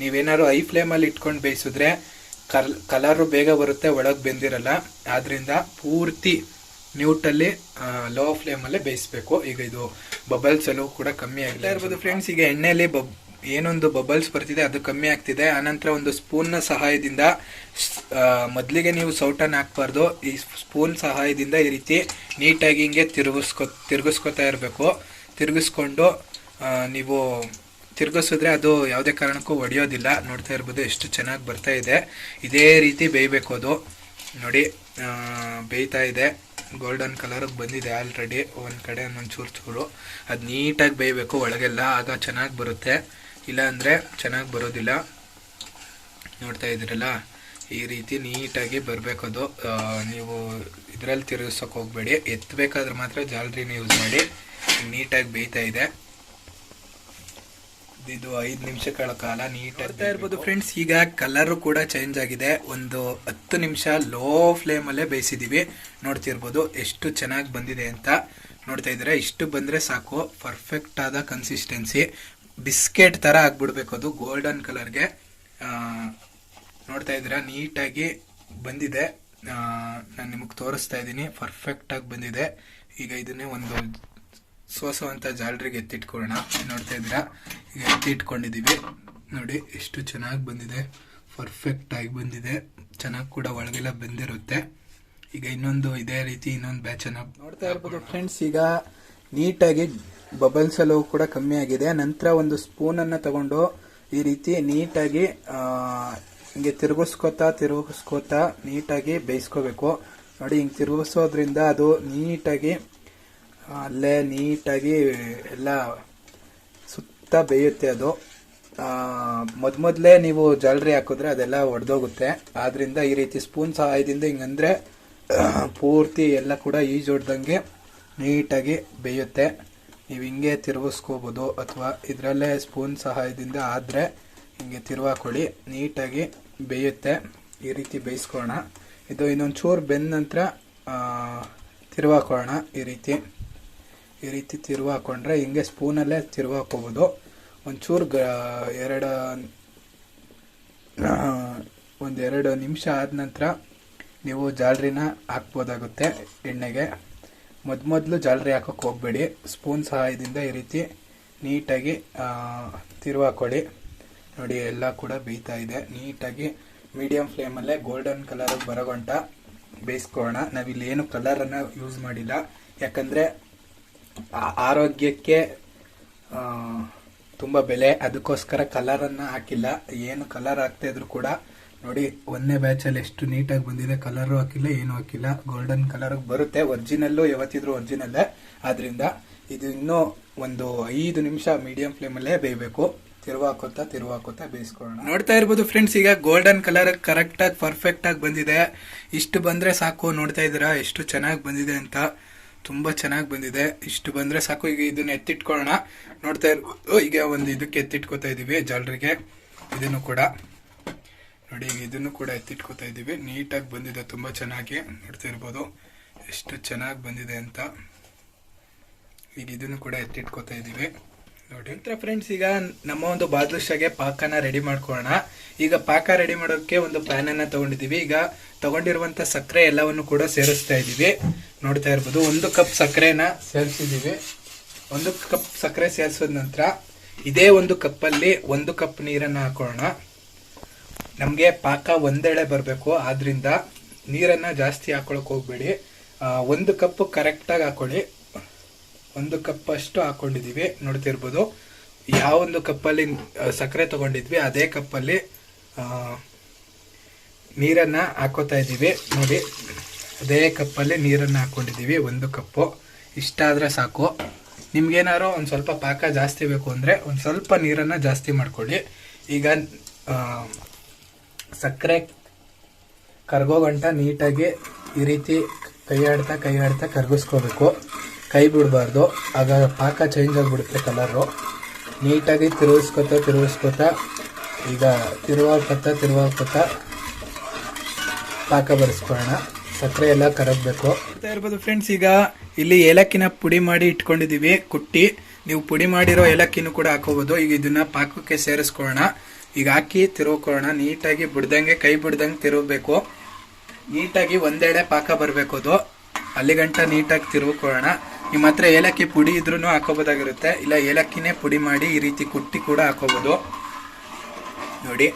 ನೀವೇನಾದ್ರು ಐ ಫ್ಲೇಮಲ್ಲಿ ಇಟ್ಕೊಂಡು ಬೇಯಿಸಿದ್ರೆ ಕಲ್ ಕಲರು ಬೇಗ ಬರುತ್ತೆ ಒಳಗೆ ಬೆಂದಿರಲ್ಲ. ಆದ್ದರಿಂದ ಪೂರ್ತಿ ನ್ಯೂಟಲ್ಲಿ ಲೋ ಫ್ಲೇಮಲ್ಲೇ ಬೇಯಿಸ್ಬೇಕು. ಈಗ ಇದು ಬಬಲ್ಸ್ ಎಲ್ಲವೂ ಕೂಡ ಕಮ್ಮಿ ಆಗಿಲ್ಲ. ಇರ್ಬೋದು ಫ್ರೆಂಡ್ಸ್ ಈಗ ಎಣ್ಣೆಯಲ್ಲಿ ಬಬ್ ಏನೊಂದು ಬಬಲ್ಸ್ ಬರ್ತಿದೆ, ಅದು ಕಮ್ಮಿ ಆಗ್ತಿದೆ. ಆನಂತರ ಒಂದು ಸ್ಪೂನ್ನ ಸಹಾಯದಿಂದ ಮೊದಲಿಗೆ ನೀವು ಸೌಟನ್ನು ಹಾಕ್ಬಾರ್ದು. ಈ ಸ್ಪೂನ್ ಸಹಾಯದಿಂದ ಈ ರೀತಿ ನೀಟಾಗಿ ಹಿಂಗೆ ತಿರುಗಿಸ್ಕೊ, ತಿರುಗಿಸ್ಕೊತಾ ಇರಬೇಕು. ತಿರುಗಿಸ್ಕೊಂಡು ನೀವು ತಿರುಗಿಸಿದ್ರೆ ಅದು ಯಾವುದೇ ಕಾರಣಕ್ಕೂ ಒಡೆಯೋದಿಲ್ಲ. ನೋಡ್ತಾ ಇರ್ಬೋದು ಎಷ್ಟು ಚೆನ್ನಾಗಿ ಬರ್ತಾ ಇದೆ. ಇದೇ ರೀತಿ ಬೇಯಬೇಕು ಅದು. ನೋಡಿ ಬೇಯ್ತಾ ಇದೆ. ಗೋಲ್ಡನ್ ಕಲರ್ಗೆ ಬಂದಿದೆ ಆಲ್ರೆಡಿ ಒಂದು ಕಡೆ ಒಂದೊಂದು ಚೂರು ಚೂರು. ಅದು ನೀಟಾಗಿ ಬೇಯಬೇಕು ಒಳಗೆಲ್ಲ. ಆಗ ಚೆನ್ನಾಗಿ ಬರುತ್ತೆ. ಇಲ್ಲ ಅಂದರೆ ಚೆನ್ನಾಗಿ ಬರೋದಿಲ್ಲ. ನೋಡ್ತಾ ಇದ್ದೀರಲ್ಲ? ಈ ರೀತಿ ನೀಟಾಗಿ ಬರಬೇಕು ಅದು ನೀವು ಇದರಲ್ಲಿ ತಿರುಗಿಸೋಕೆ ಹೋಗಬೇಡಿ. ಎತ್ತಬೇಕಾದ್ರೆ ಮಾತ್ರ ಜಾಲರಿನ ಯೂಸ್ ಮಾಡಿ. ನೀಟಾಗಿ ಬೇಯ್ತಾ ಇದೆ. ಇದು ಐದು ನಿಮಿಷಗಳ ಕಾಲ ನೀಟಾಗಿ ಇರ್ಬೋದು ಫ್ರೆಂಡ್ಸ್ ಈಗ ಕಲರು ಕೂಡ ಚೇಂಜ್ ಆಗಿದೆ. ಒಂದು ಹತ್ತು ನಿಮಿಷ ಲೋ ಫ್ಲೇಮಲ್ಲೇ ಬೇಯಿಸಿದ್ದೀವಿ ನೋಡ್ತಿರ್ಬೋದು ಎಷ್ಟು ಚೆನ್ನಾಗಿ ಬಂದಿದೆ ಅಂತ. ನೋಡ್ತಾ ಇದ್ರೆ ಇಷ್ಟು ಬಂದರೆ ಸಾಕು. ಪರ್ಫೆಕ್ಟ್ ಆದ ಕನ್ಸಿಸ್ಟೆನ್ಸಿ ಬಿಸ್ಕೆಟ್ ಥರ ಆಗ್ಬಿಡ್ಬೇಕು ಅದು. ಗೋಲ್ಡನ್ ಕಲರ್ಗೆ ನೋಡ್ತಾ ಇದ್ದೀರಾ? ನೀಟಾಗಿ ಬಂದಿದೆ. ನಾನು ನಿಮಗೆ ತೋರಿಸ್ತಾ ಇದ್ದೀನಿ. ಪರ್ಫೆಕ್ಟಾಗಿ ಬಂದಿದೆ. ಈಗ ಇದನ್ನೇ ಒಂದು ಸೋಸುವಂಥ ಜಾಲರಿಗೆ ಎತ್ತಿಟ್ಕೊಳ್ಳೋಣ. ನೋಡ್ತಾ ಇದ್ದೀರಾ? ಈಗ ಎತ್ತಿಟ್ಕೊಂಡಿದ್ದೀವಿ ನೋಡಿ, ಎಷ್ಟು ಚೆನ್ನಾಗಿ ಬಂದಿದೆ. ಪರ್ಫೆಕ್ಟ್ ಆಗಿ ಬಂದಿದೆ. ಚೆನ್ನಾಗಿ ಕೂಡ ಒಳಗೆಲ್ಲ ಬಂದಿರುತ್ತೆ. ಈಗ ಇನ್ನೊಂದು ಇದೇ ರೀತಿ ಇನ್ನೊಂದು ಬ್ಯಾಚನ್ನು ನೋಡ್ತಾ ಇರ್ಬೋದು ಫ್ರೆಂಡ್ಸ್ ಈಗ ನೀಟಾಗಿ ಬಬಲ್ಸ್ ಎಲ್ಲವೂ ಕೂಡ ಕಮ್ಮಿ ಆಗಿದೆ. ನಂತರ ಒಂದು ಸ್ಪೂನನ್ನು ತಗೊಂಡು ಈ ರೀತಿ ನೀಟಾಗಿ ಹಿಂಗೆ ತಿರುಗಿಸ್ಕೋತಾ ತಿರುಗಿಸ್ಕೋತಾ ನೀಟಾಗಿ ಬೇಯಿಸ್ಕೋಬೇಕು. ನೋಡಿ, ಹಿಂಗೆ ತಿರುಗಿಸೋದ್ರಿಂದ ಅದು ನೀಟಾಗಿ ಅಲ್ಲೇ ನೀಟಾಗಿ ಎಲ್ಲ ಸುತ್ತ ಬೇಯುತ್ತೆ ಅದು. ಮೊದಮೊದಲೇ ನೀವು ಜಾಲರಿ ಹಾಕಿದ್ರೆ ಅದೆಲ್ಲ ಒಡೆದೋಗುತ್ತೆ. ಆದ್ರಿಂದ ಈ ರೀತಿ ಸ್ಪೂನ್ ಸಹಾಯದಿಂದ ಹಿಂಗಂದ್ರೆ ಪೂರ್ತಿ ಎಲ್ಲ ಕೂಡ ಈಜೊಡ್ದಂಗೆ ನೀಟಾಗಿ ಬೇಯುತ್ತೆ. ನೀವು ಹಿಂಗೆ ತಿರುಗಿಸ್ಕೋಬೋದು ಅಥವಾ ಇದರಲ್ಲೇ ಸ್ಪೂನ್ ಸಹಾಯದಿಂದ ಆದರೆ ಹಿಂಗೆ ತಿರುವಾಕೊಳ್ಳಿ ನೀಟಾಗಿ ಬೇಯುತ್ತೆ. ಈ ರೀತಿ ಬೇಯಿಸ್ಕೊಳ್ಳೋಣ. ಇದು ಇನ್ನೊಂದು ಚೂರು ಬೆಂದ ನಂತರ ತಿರುವಾಕೊಳ್ಳೋಣ ಈ ರೀತಿ. ಈ ರೀತಿ ತಿರುವಾಕೊಂಡ್ರೆ ಹಿಂಗೆ ಸ್ಪೂನಲ್ಲೇ ತಿರುವಾಕೋಬೋದು ಒಂಚೂರು ಗ, ಎರಡು ಒಂದೆರಡು ನಿಮಿಷ ಆದ ನಂತರ ನೀವು ಜಾಲ್ರಿನ ಹಾಕ್ಬೋದಾಗುತ್ತೆ ಎಣ್ಣೆಗೆ. ಮೊದ್, ಮೊದಲು ಜಾಲರಿ ಹಾಕೋಕೆ ಹೋಗಬೇಡಿ. ಸ್ಪೂನ್ ಸಹಾಯದಿಂದ ಈ ರೀತಿ ನೀಟಾಗಿ ತಿರುವ ಹಾಕೊಳ್ಳಿ ನೋಡಿ, ಎಲ್ಲ ಕೂಡ ಬೇಯ್ತಾ ಇದೆ. ನೀಟಾಗಿ ಮೀಡಿಯಂ ಫ್ಲೇಮಲ್ಲೇ ಗೋಲ್ಡನ್ ಕಲರ್ ಬರಗೊಂಟ ಬೇಯಿಸ್ಕೊಳ್ಳೋಣ. ನಾವಿಲ್ಲಿ ಏನು ಕಲರನ್ನು ಯೂಸ್ ಮಾಡಿಲ್ಲ. ಯಾಕಂದರೆ ಆರೋಗ್ಯಕ್ಕೆ ತುಂಬ ಬೆಲೆ, ಅದಕ್ಕೋಸ್ಕರ ಕಲರನ್ನು ಹಾಕಿಲ್ಲ. ಏನು ಕಲರ್ ಹಾಕ್ತಾ ಇದ್ರು ಕೂಡ, ನೋಡಿ, ಒಂದನೇ ಬ್ಯಾಚಲ್ಲಿ ಎಷ್ಟು ನೀಟಾಗಿ ಬಂದಿದೆ ಕಲರು ಹಾಕಿಲ್ಲ, ಏನು ಹಾಕಿಲ್ಲ. ಗೋಲ್ಡನ್ ಕಲರ್ ಬರುತ್ತೆ. ಒರಿಜಿನಲ್ಲು ಯಾವತ್ತಿದ್ರು ಒರಿಜಿನಲ್ಲೇ ಆದ್ರಿಂದ ಇದು ಇನ್ನೂ ಒಂದು ಐದು ನಿಮಿಷ ಮೀಡಿಯಂ ಫ್ಲೇಮಲ್ಲೇ ಬೇಯಬೇಕು. ತಿರುವಾಕೋತಾ ಹಾಕೋತಾ, ತಿರುವು ಹಾಕೋತಾ ಬೇಯಿಸ್ಕೊಳ್ಳೋಣ. ನೋಡ್ತಾ ಇರ್ಬೋದು ಫ್ರೆಂಡ್ಸ್ ಈಗ ಗೋಲ್ಡನ್ ಕಲರ್ ಕರೆಕ್ಟಾಗಿ ಪರ್ಫೆಕ್ಟ್ ಆಗಿ ಬಂದಿದೆ. ಇಷ್ಟು ಬಂದ್ರೆ ಸಾಕು, ನೋಡ್ತಾ ಇದ್ದೀರಾ? ಎಷ್ಟು ಚೆನ್ನಾಗಿ ಬಂದಿದೆ ಅಂತ. ತುಂಬಾ ಚೆನ್ನಾಗಿ ಬಂದಿದೆ. ಇಷ್ಟು ಬಂದ್ರೆ ಸಾಕು, ಈಗ ಇದನ್ನು ಎತ್ತಿಟ್ಕೊಳ್ಳೋಣ. ನೋಡ್ತಾ ಇರ್ಬೋದು ಈಗ ಒಂದು ಇದಕ್ಕೆ ಎತ್ತಿಟ್ಕೋತಾ ಇದೀವಿ, ಜಾಲರಿಗೆ. ಇದನ್ನು ಕೂಡ. ನೋಡಿ, ಈಗ ಇದನ್ನು ಕೂಡ ಎತ್ತಿಟ್ಕೋತಾ ಇದೀವಿ. ನೀಟಾಗಿ ಬಂದಿದೆ, ತುಂಬಾ ಚೆನ್ನಾಗಿ. ನೋಡ್ತಾ ಇರ್ಬೋದು, ಎಷ್ಟು ಚೆನ್ನಾಗಿ ಬಂದಿದೆ ಅಂತ. ಈಗ ಇದನ್ನು ಕೂಡ ಎತ್ತಿಟ್ಕೋತಾ ಇದೀವಿ. ನೋಡಿ. ನಂತರ ಫ್ರೆಂಡ್ಸ್ ಈಗ ನಮ್ಮ ಒಂದು ಬಾದುಷಾಗೆ ಪಾಕನ ರೆಡಿ ಮಾಡ್ಕೊಳ್ಳೋಣ. ಈಗ ಪಾಕ ರೆಡಿ ಮಾಡೋಕ್ಕೆ ಒಂದು ಪ್ಯಾನ್ ಅನ್ನ ತಗೊಂಡಿದೀವಿ ಈಗ ತಗೊಂಡಿರುವಂತ ಸಕ್ಕರೆ ಎಲ್ಲವನ್ನು ಕೂಡ ಸೇರಿಸ್ತಾ ಇದೀವಿ ನೋಡ್ತಾ ಇರ್ಬೋದು, ಒಂದು ಕಪ್ ಸಕ್ಕರೆನ ಸೇರಿಸಿದೀವಿ ಒಂದು ಕಪ್ ಸಕ್ಕರೆ ಸೇರಿಸಿದ ನಂತರ ಇದೇ ಒಂದು ಕಪ್ಪಲ್ಲಿ ಒಂದು ಕಪ್ ನೀರನ್ನ ಹಾಕೊಳ್ಳೋಣ. ನಮಗೆ ಪಾಕ ಒಂದೆಳೆ ಬರಬೇಕು. ಆದ್ರಿಂದ ನೀರನ್ನ ಜಾಸ್ತಿ ಹಾಕೊಳಕ್ ಹೋಗ್ಬೇಡಿ. ಒಂದು ಕಪ್ ಕರೆಕ್ಟಾಗಿ ಹಾಕೊಳ್ಳಿ. ಒಂದು ಕಪ್ ಅಷ್ಟು ಹಾಕೊಂಡಿದೀವಿ. ನೋಡ್ತಿರ್ಬೋದು ಯಾವ ಒಂದು ಕಪ್ಪಲ್ಲಿ ಸಕ್ಕರೆ ತಗೊಂಡಿದ್ವಿ, ಅದೇ ಕಪ್ಪಲ್ಲಿ ನೀರನ್ನು ಹಾಕೋತಾ ಇದ್ದೀವಿ. ನೋಡಿ, ಅದೇ ಕಪ್ಪಲ್ಲಿ ನೀರನ್ನ ಹಾಕೊಂಡಿದ್ದೀವಿ, ಒಂದು ಕಪ್ಪು. ಇಷ್ಟಾದರೆ ಸಾಕು. ನಿಮ್ಗೇನಾದ್ರು ಒಂದು ಸ್ವಲ್ಪ ಪಾಕ ಜಾಸ್ತಿ ಬೇಕು ಅಂದರೆ ಒಂದು ಸ್ವಲ್ಪ ನೀರನ್ನು ಜಾಸ್ತಿ ಮಾಡ್ಕೊಳ್ಳಿ. ಈಗ ಸಕ್ಕರೆ ಕರ್ಗೋ ಗಂಟ ನೀಟಾಗಿ ಈ ರೀತಿ ಕೈ ಆಡ್ತಾ ಕೈ ಆಡ್ತಾ ಕರ್ಗಿಸ್ಕೋಬೇಕು. ಕೈ ಬಿಡಬಾರ್ದು. ಆಗ ಪಾಕ ಚೇಂಜ್ ಆಗಿಬಿಡುತ್ತೆ ಕಲರು ನೀಟಾಗಿ ತಿರುಗಿಸ್ಕೊತಾ ತಿರುಗಿಸ್ಕೊತಾ, ಈಗ ತಿರುವಾಕೋತಾ ತಿರುವಾಕೋತಾ ಪಾಕ ಬರೆಸ್ಕೊಳ್ಳೋಣ. ಸಕ್ಕರೆ ಎಲ್ಲ ಕರಗಬೇಕು. ಇರ್ಬೋದು ಫ್ರೆಂಡ್ಸ್ ಈಗ ಇಲ್ಲಿ ಏಲಕ್ಕಿನ ಪುಡಿ ಮಾಡಿ ಇಟ್ಕೊಂಡಿದ್ದೀವಿ ಕುಟ್ಟಿ. ನೀವು ಪುಡಿ ಮಾಡಿರೋ ಏಲಕ್ಕಿನೂ ಕೂಡ ಹಾಕೋಬೋದು ಈಗ ಇದನ್ನ ಪಾಕಕ್ಕೆ ಸೇರಿಸ್ಕೊಳ್ಳೋಣ. ಈಗ ಹಾಕಿ ತಿರುವ್ಕೊಳ್ಳೋಣ ನೀಟಾಗಿ ಬಿಡ್ದಂಗೆ, ಕೈ ಬಿಡ್ದಂಗೆ ತಿರುಗಬೇಕು. ನೀಟಾಗಿ ಒಂದೆಡೆ ಪಾಕ ಬರಬೇಕು ಅದು. ಅಲ್ಲಿಗಂಟ ನೀಟಾಗಿ ತಿರುವ್ಕೊಳ್ಳೋಣ ನಿಮ್ಮ ಹತ್ರ ಏಲಕ್ಕಿ ಪುಡಿ ಇದ್ರೂ ಹಾಕೋಬೋದಾಗಿರುತ್ತೆ ಇಲ್ಲ ಏಲಕ್ಕಿನೇ ಪುಡಿ ಮಾಡಿ ಈ ರೀತಿ ಕುಟ್ಟಿ ಕೂಡ ಹಾಕೋಬೋದು ನೋಡಿ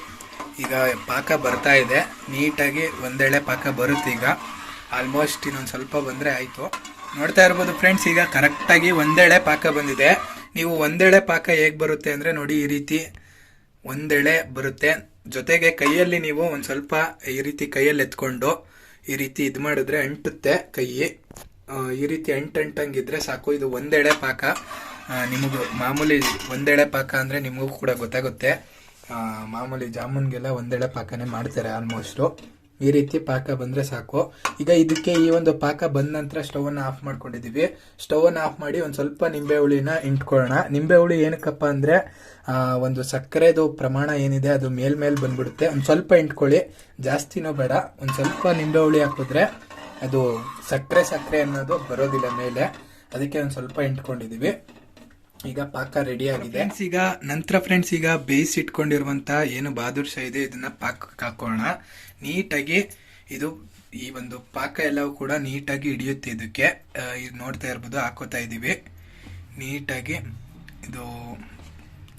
ಈಗ ಪಾಕ ಬರ್ತಾ ಇದೆ. ನೀಟಾಗಿ ಒಂದೆಳೆ ಪಾಕ ಬರುತ್ತೆ ಈಗ. ಆಲ್ಮೋಸ್ಟ್ ಇನ್ನೊಂದು ಸ್ವಲ್ಪ ಬಂದರೆ ಆಯಿತು. ನೋಡ್ತಾ ಇರ್ಬೋದು ಫ್ರೆಂಡ್ಸ್ ಈಗ ಕರೆಕ್ಟಾಗಿ ಒಂದೆಳೆ ಪಾಕ ಬಂದಿದೆ. ನೀವು ಒಂದೆಳೆ ಪಾಕ ಹೇಗೆ ಬರುತ್ತೆ ಅಂದರೆ ನೋಡಿ ಈ ರೀತಿ ಒಂದೆಳೆ ಬರುತ್ತೆ. ಜೊತೆಗೆ ಕೈಯಲ್ಲಿ ನೀವು ಒಂದು ಸ್ವಲ್ಪ ಈ ರೀತಿ ಕೈಯಲ್ಲಿ ಎತ್ಕೊಂಡು ಈ ರೀತಿ ಇದು ಮಾಡಿದ್ರೆ ಅಂಟುತ್ತೆ ಕೈ ಆ, ಈ ರೀತಿ ಅಂಟಂಟಂಗಿದ್ರೆ ಸಾಕು. ಇದು ಒಂದೆಳೆ ಪಾಕ. ನಿಮಗೂ ಮಾಮೂಲಿ ಒಂದೆಳೆ ಪಾಕ ಅಂದರೆ ನಿಮಗೂ ಕೂಡ ಗೊತ್ತಾಗುತ್ತೆ. ಮಾಮೂಲಿ ಜಾಮೂನ್ಗೆಲ್ಲ ಒಂದೆಳೆ ಪಾಕನೇ ಮಾಡ್ತಾರೆ ಆಲ್ಮೋಸ್ಟು ಈ ರೀತಿ ಪಾಕ ಬಂದರೆ ಸಾಕು. ಈಗ ಇದಕ್ಕೆ ಈ ಒಂದು ಪಾಕ ಬಂದ ನಂತರ ಸ್ಟವನ್ನ ಆಫ್ ಮಾಡ್ಕೊಂಡಿದ್ದೀವಿ ಸ್ಟವನ್ನ ಆಫ್ ಮಾಡಿ ಒಂದು ಸ್ವಲ್ಪ ನಿಂಬೆ ಹುಳಿನ ಇಂಟ್ಕೊಳ್ಳೋಣ ನಿಂಬೆ ಹುಳಿ ಏನಕ್ಕಪ್ಪ ಅಂದರೆ ಒಂದು ಸಕ್ಕರೆದು ಪ್ರಮಾಣ ಏನಿದೆ ಅದು ಮೇಲ್ಮೇಲೆ ಮೇಲ್ ಬಂದ್ಬಿಡುತ್ತೆ. ಒಂದು ಸ್ವಲ್ಪ ಇಂಟ್ಕೊಳ್ಳಿ ಜಾಸ್ತಿನೂ ಬೇಡ. ಒಂದು ಸ್ವಲ್ಪ ನಿಂಬೆ ಹುಳಿ ಹಾಕಿದ್ರೆ ಅದು ಸಕ್ಕರೆ ಸಕ್ಕರೆ ಅನ್ನೋದು ಬರೋದಿಲ್ಲ ಮೇಲೆ. ಅದಕ್ಕೆ ಒಂದು ಸ್ವಲ್ಪ ಇಟ್ಕೊಂಡಿದ್ದೀವಿ ಈಗ ಪಾಕ ರೆಡಿ ಆಗಿದೆ. ಈಗ ನಂತರ ಫ್ರೆಂಡ್ಸ್ ಈಗ ಬೇಯಿಸಿ ಇಟ್ಕೊಂಡಿರುವಂತ ಏನು ಬಾದುರ್ಶ ಇದೆ, ಇದನ್ನ ಪಾಕಕ್ಕೆ ಹಾಕೋಣ. ನೀಟಾಗಿ ಇದು ಈ ಒಂದು ಪಾಕ ಎಲ್ಲವೂ ಕೂಡ ನೀಟಾಗಿ ಹಿಡಿಯುತ್ತೆ ಇದಕ್ಕೆ. ಇದು ನೋಡ್ತಾ ಇರ್ಬೋದು, ಹಾಕೋತಾ ಇದ್ದೀವಿ ನೀಟಾಗಿ ಇದು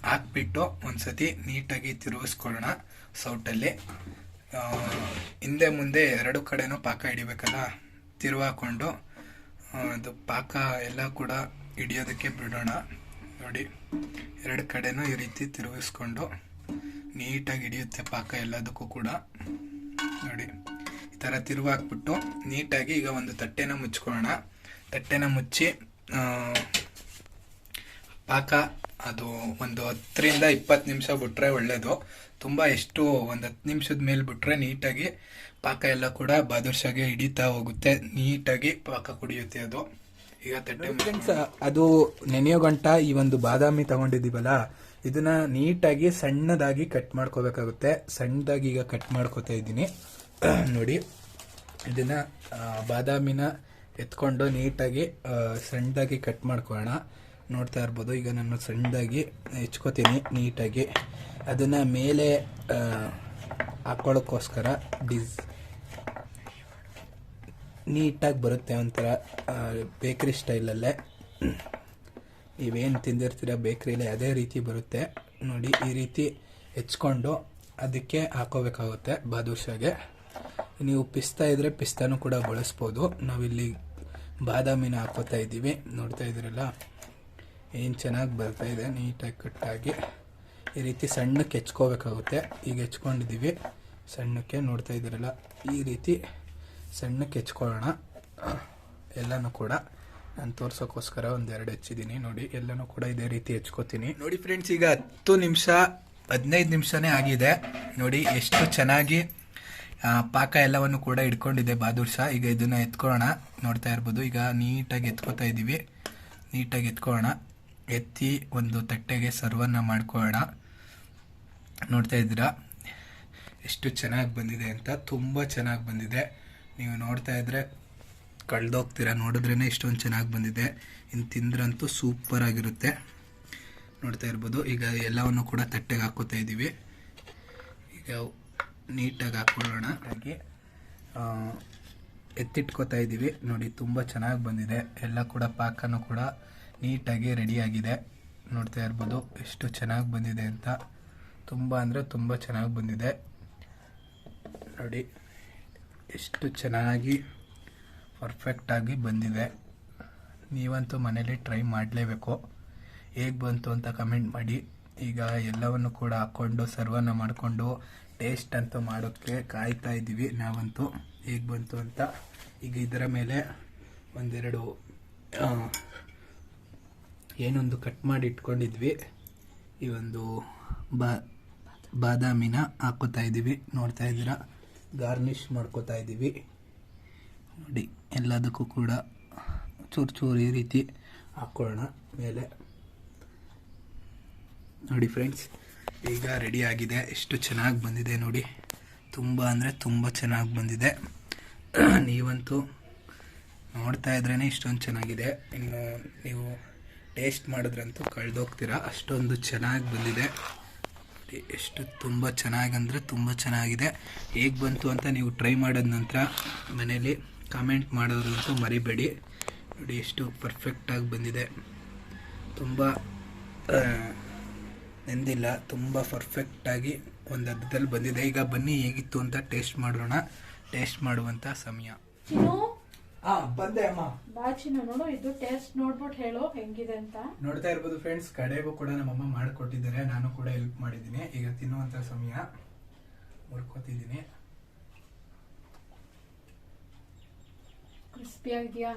ಹಾಕ್ಬಿಟ್ಟು ಒಂದ್ಸತಿ ನೀಟಾಗಿ ತಿರುಗಿಸ್ಕೊಳ್ಳೋಣ ಸೌಟಲ್ಲಿ. ಹಿಂದೆ ಮುಂದೆ ಎರಡು ಕಡೆನೂ ಪಾಕ ಹಿಡಿಬೇಕಲ್ಲ? ತಿರುವಾಕೊಂಡು ಅದು ಪಾಕ ಎಲ್ಲ ಕೂಡ ಹಿಡಿಯೋದಕ್ಕೆ ಬಿಡೋಣ. ನೋಡಿ, ಎರಡು ಕಡೆನೂ ಈ ರೀತಿ ತಿರುಗಿಸ್ಕೊಂಡು ನೀಟಾಗಿ ಹಿಡಿಯುತ್ತೆ ಪಾಕ ಎಲ್ಲದಕ್ಕೂ ಕೂಡ. ನೋಡಿ, ಈ ಥರ ತಿರುವಾಕ್ಬಿಟ್ಟು ನೀಟಾಗಿ ಈಗ ಒಂದು ತಟ್ಟೆನ ಮುಚ್ಕೊಳ್ಳೋಣ. ತಟ್ಟೆನ ಮುಚ್ಚಿ ಪಾಕ ಅದು ಒಂದು ಹತ್ತರಿಂದ ಇಪ್ಪತ್ತು ನಿಮಿಷ ಬಿಟ್ಟರೆ ಒಳ್ಳೇದು. ತುಂಬ ಎಷ್ಟು ಒಂದು ಹತ್ತು ನಿಮಿಷದ ಮೇಲೆ ಬಿಟ್ಟರೆ ನೀಟಾಗಿ ಪಾಕ ಎಲ್ಲ ಕೂಡ ಬಾದುರ್ಷಾಗೆ ಹಿಡಿತಾ ಹೋಗುತ್ತೆ. ನೀಟಾಗಿ ಪಾಕ ಕುಡಿಯುತ್ತೆ ಅದು. ಈಗ ತಟ್ಟೆ ಫ್ರೆಂಡ್ಸ್ ಅದು ನೆನೆಯೋ ಗಂಟ ಈ ಒಂದು ಬಾದಾಮಿ ತಗೊಂಡಿದ್ದೀವಲ್ಲ ಇದನ್ನ ನೀಟಾಗಿ ಸಣ್ಣದಾಗಿ ಕಟ್ ಮಾಡ್ಕೋಬೇಕಾಗುತ್ತೆ. ಸಣ್ಣದಾಗಿ ಈಗ ಕಟ್ ಮಾಡ್ಕೋತಾ ಇದ್ದೀನಿ. ನೋಡಿ ಇದನ್ನ ಬಾದಾಮಿನ ಎತ್ಕೊಂಡು ನೀಟಾಗಿ ಸಣ್ಣದಾಗಿ ಕಟ್ ಮಾಡ್ಕೊಳ್ಳೋಣ. ನೋಡ್ತಾ ಇರ್ಬೋದು. ಈಗ ನಾನು ಸಣ್ಣದಾಗಿ ಹೆಚ್ಕೋತೀನಿ ನೀಟಾಗಿ. ಅದನ್ನು ಮೇಲೆ ಹಾಕ್ಕೊಳ್ಳೋಕ್ಕೋಸ್ಕರ ಡಿಸ್, ನೀಟಾಗಿ ಬರುತ್ತೆ ಒಂಥರ ಬೇಕ್ರಿ ಸ್ಟೈಲಲ್ಲೇ. ನೀವೇನು ತಿಂದಿರ್ತೀರ ಬೇಕ್ರಿಲಿ ಅದೇ ರೀತಿ ಬರುತ್ತೆ. ನೋಡಿ, ಈ ರೀತಿ ಹೆಚ್ಕೊಂಡು ಅದಕ್ಕೆ ಹಾಕೋಬೇಕಾಗುತ್ತೆ ಬಾದುಷಾಗೆ ನೀವು ಪಿಸ್ತಾ ಇದ್ರೆ ಪಿಸ್ತಾನು ಕೂಡ ಬಳಸ್ಬೋದು. ನಾವಿಲ್ಲಿ ಬಾದಾಮಿನ ಹಾಕೋತಾ ಇದ್ದೀವಿ. ನೋಡ್ತಾ ಇದ್ದೀರಲ್ಲ? ಏನು ಚೆನ್ನಾಗಿ ಬರ್ತಾಯಿದೆ ನೀಟಾಗಿ ಕಟ್ಟಾಗಿ ಈ ರೀತಿ ಸಣ್ಣಕ್ಕೆ ಹೆಚ್ಕೋಬೇಕಾಗುತ್ತೆ. ಈಗ ಹೆಚ್ಕೊಂಡಿದ್ದೀವಿ ಸಣ್ಣಕ್ಕೆ ನೋಡ್ತಾ ಇದ್ದೀರಲ್ಲ, ಈ ರೀತಿ ಸಣ್ಣಕ್ಕೆ ಹೆಚ್ಕೊಳ್ಳೋಣ. ಎಲ್ಲನೂ ಕೂಡ ನಾನು ತೋರ್ಸೋಕ್ಕೋಸ್ಕರ ಒಂದೆರಡು ಹೆಚ್ಚಿದ್ದೀನಿ. ನೋಡಿ, ಎಲ್ಲನೂ ಕೂಡ ಇದೇ ರೀತಿ ಹೆಚ್ಕೋತೀನಿ. ನೋಡಿ ಫ್ರೆಂಡ್ಸ್ ಈಗ ಹತ್ತು ನಿಮಿಷ, ಹದಿನೈದು ನಿಮಿಷನೇ ಆಗಿದೆ. ನೋಡಿ, ಎಷ್ಟು ಚೆನ್ನಾಗಿ ಪಾಕ ಎಲ್ಲವನ್ನು ಕೂಡ ಇಟ್ಕೊಂಡಿದೆ ಬಾದುರ್ಷ ಈಗ ಇದನ್ನು ಎತ್ಕೊಳ್ಳೋಣ. ನೋಡ್ತಾ ಇರ್ಬೋದು. ಈಗ ನೀಟಾಗಿ ಎತ್ಕೋತಾ ಇದ್ದೀವಿ ನೀಟಾಗಿ ಎತ್ಕೊಳ್ಳೋಣ. ಎತ್ತಿ ಒಂದು ತಟ್ಟೆಗೆ ಸರ್ವನ್ನ ಮಾಡ್ಕೊಳ್ಳೋಣ. ನೋಡ್ತಾ ಇದ್ದೀರಾ? ಎಷ್ಟು ಚೆನ್ನಾಗಿ ಬಂದಿದೆ ಅಂತ, ತುಂಬ ಚೆನ್ನಾಗಿ ಬಂದಿದೆ. ನೀವು ನೋಡ್ತಾ ಇದ್ರೆ ಕಳ್ದೋಗ್ತೀರಾ? ನೋಡಿದ್ರೇ ಇಷ್ಟೊಂದು ಚೆನ್ನಾಗಿ ಬಂದಿದೆ. ಇನ್ನು ತಿಂದ್ರಂತೂ ಸೂಪರ್ ಆಗಿರುತ್ತೆ. ನೋಡ್ತಾ ಇರ್ಬೋದು. ಈಗ ಎಲ್ಲವನ್ನು ಕೂಡ ತಟ್ಟೆಗೆ ಹಾಕೋತಾ ಇದ್ದೀವಿ. ಈಗ ನೀಟಾಗಿ ಹಾಕ್ಕೊಳ್ಳೋಣ. ಹಾಗೆ ಎತ್ತಿಟ್ಕೋತಾ ಇದ್ದೀವಿ. ನೋಡಿ, ತುಂಬ ಚೆನ್ನಾಗಿ ಬಂದಿದೆ. ಎಲ್ಲ ಕೂಡ ಪಾಕನೂ ಕೂಡ ನೀಟಾಗಿ ರೆಡಿಯಾಗಿದೆ. ನೋಡ್ತಾ ಇರ್ಬೋದು ಎಷ್ಟು ಚೆನ್ನಾಗಿ ಬಂದಿದೆ ಅಂತ. ತುಂಬ ಅಂದರೆ ತುಂಬ ಚೆನ್ನಾಗಿ ಬಂದಿದೆ. ನೋಡಿ, ಎಷ್ಟು ಚೆನ್ನಾಗಿ ಪರ್ಫೆಕ್ಟಾಗಿ ಬಂದಿದೆ. ನೀವಂತೂ ಮನೇಲಿ ಟ್ರೈ ಮಾಡಲೇಬೇಕು. ಹೇಗೆ ಬಂತು ಅಂತ ಕಮೆಂಟ್ ಮಾಡಿ. ಈಗ ಎಲ್ಲವನ್ನು ಕೂಡ ಹಾಕ್ಕೊಂಡು ಸರ್ವನ್ನ ಮಾಡಿಕೊಂಡು ಟೇಸ್ಟ್ ಅಂತೂ ಮಾಡೋಕ್ಕೆ ಕಾಯ್ತಾ ಇದ್ದೀವಿ ನಾವಂತೂ. ಹೇಗೆ ಬಂತು ಅಂತ. ಈಗ ಇದರ ಮೇಲೆ ಒಂದೆರಡು ಏನೊಂದು ಕಟ್ ಮಾಡಿ ಇಟ್ಕೊಂಡಿದ್ವಿ ಈ ಒಂದು ಬಾ, ಬಾದಾಮಿನ ಹಾಕೋತಾ ಇದ್ದೀವಿ. ನೋಡ್ತಾ ಇದ್ದೀರಾ? ಗಾರ್ನಿಷ್ ಮಾಡ್ಕೋತಾ ಇದ್ದೀವಿ. ನೋಡಿ, ಎಲ್ಲದಕ್ಕೂ ಕೂಡ ಚೂರು ಚೂರು ಈ ರೀತಿ ಹಾಕ್ಕೊಳ್ಳೋಣ. ಮೇಲೆ ನೋಡಿ ಫ್ರೆಂಡ್ಸ್ ಈಗ ರೆಡಿ ಆಗಿದೆ. ಎಷ್ಟು ಚೆನ್ನಾಗಿ ಬಂದಿದೆ ನೋಡಿ. ತುಂಬ ಅಂದರೆ ತುಂಬ ಚೆನ್ನಾಗಿ ಬಂದಿದೆ. ನೀವಂತೂ ನೋಡ್ತಾ ಇದ್ರೇ ಇಷ್ಟೊಂದು ಚೆನ್ನಾಗಿದೆ. ಇನ್ನು ನೀವು ಟೇಸ್ಟ್ ಮಾಡಿದ್ರಂತೂ ಕಳೆದೋಗ್ತೀರಾ? ಅಷ್ಟೊಂದು ಚೆನ್ನಾಗಿ ಬಂದಿದೆ. ಎಷ್ಟು ತುಂಬ ಚೆನ್ನಾಗಿ ಅಂದರೆ ತುಂಬ ಚೆನ್ನಾಗಿದೆ. ಹೇಗೆ ಬಂತು ಅಂತ ನೀವು ಟ್ರೈ ಮಾಡಿದ ನಂತರ ಮನೇಲಿ ಕಾಮೆಂಟ್ ಮಾಡೋದ್ರಂತೂ ಮರಿಬೇಡಿ. ನೋಡಿ, ಎಷ್ಟು ಪರ್ಫೆಕ್ಟಾಗಿ ಬಂದಿದೆ. ತುಂಬ ನೆಂದಿಲ್ಲ, ತುಂಬ ಪರ್ಫೆಕ್ಟಾಗಿ ಒಂದು ಅರ್ಧದಲ್ಲಿ ಬಂದಿದೆ. ಈಗ ಬನ್ನಿ, ಹೇಗಿತ್ತು ಅಂತ ಟೇಸ್ಟ್ ಮಾಡೋಣ. ಟೇಸ್ಟ್ ಮಾಡುವಂಥ ಸಮಯ. ಹಾಂ ಬಂದೆ ಅಮ್ಮ. ಬಾ ಚಿನ್ನು ನೋಡು ಇದು ಟೇಸ್ಟ್ ನೋಡ್ಬಿಟ್ಟು ಹೇಳು ಹೆಂಗಿದೆ ಅಂತ. ನೋಡ್ತಾ ಇರ್ಬೋದು ಫ್ರೆಂಡ್ಸ್ ಕಡೆಗೂ ಕೂಡ ನಮ್ಮಮ್ಮ ಮಾಡಿಕೊಟ್ಟಿದ್ದಾರೆ. ನಾನು ಕೂಡ ಹೆಲ್ಪ್ ಮಾಡಿದ್ದೀನಿ. ಈಗ ತಿನ್ನುವಂತ ಸಮಯ ಮುರ್ಕೋತಿದ್ದೀನಿ. ಕ್ರಿಸ್ಪಿ ಆಗಿದೆಯಾ?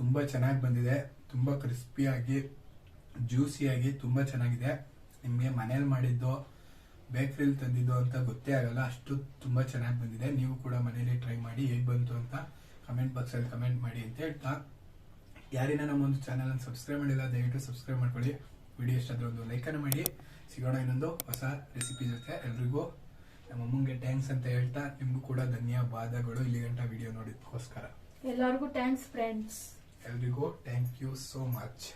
ತುಂಬಾ ಚೆನ್ನಾಗಿ ಬಂದಿದೆ. ತುಂಬ ಕ್ರಿಸ್ಪಿಯಾಗಿ ಜ್ಯೂಸಿಯಾಗಿ ತುಂಬ ಚೆನ್ನಾಗಿದೆ. ನಿಮಗೆ ಮನೇಲಿ ಮಾಡಿದ್ದು ಬೇಕ್ರಿಲಿ ತಂದಿದ್ದು ಅಂತ ಗೊತ್ತೇ ಆಗಲ್ಲ ಅಷ್ಟು ತುಂಬ ಚೆನ್ನಾಗಿ ಬಂದಿದೆ. ನೀವು ಕೂಡ ಮನೇಲಿ ಟ್ರೈ ಮಾಡಿ ಹೇಗೆ ಬಂತು ಅಂತ ಕಮೆಂಟ್ ಬಾಕ್ಸಲ್ಲಿ ಕಮೆಂಟ್ ಮಾಡಿ ಅಂತ ಹೇಳ್ತಾ. ಯಾರಿನ ನಮ್ಮ ಒಂದು ಚಾನಲ್ ಅನ್ನು ಸಬ್ಸ್ಕ್ರೈಬ್ ಮಾಡಿಲ್ಲ ದಯವಿಟ್ಟು ಸಬ್ಸ್ಕ್ರೈಬ್ ಮಾಡ್ಕೊಳ್ಳಿ. ವಿಡಿಯೋ ಇಷ್ಟ ಆದ್ರೆ ಒಂದು ಲೈಕನ್ನು ಮಾಡಿ. ಸಿಗೋಣ ಇನ್ನೊಂದು ಹೊಸ ರೆಸಿಪಿ ಜೊತೆ ಎಲ್ರಿಗೂ. ನಮ್ಮ ಅಮ್ಮಂಗೆ ಥ್ಯಾಂಕ್ಸ್ ಅಂತ ಹೇಳ್ತಾ ನಿಮಗೂ ಕೂಡ ಧನ್ಯವಾದಗಳು. ಇಲ್ಲಿ ಗಂಟ ವಿಡಿಯೋ ನೋಡಿದ್ದಕ್ಕೋಸ್ಕರ. ಎಲ್ಲರಿಗೂ ಥ್ಯಾಂಕ್ಸ್ ಫ್ರೆಂಡ್ಸ್ ಎಲ್ರಿಗೂ ಥ್ಯಾಂಕ್ ಯು ಸೋ ಮಚ್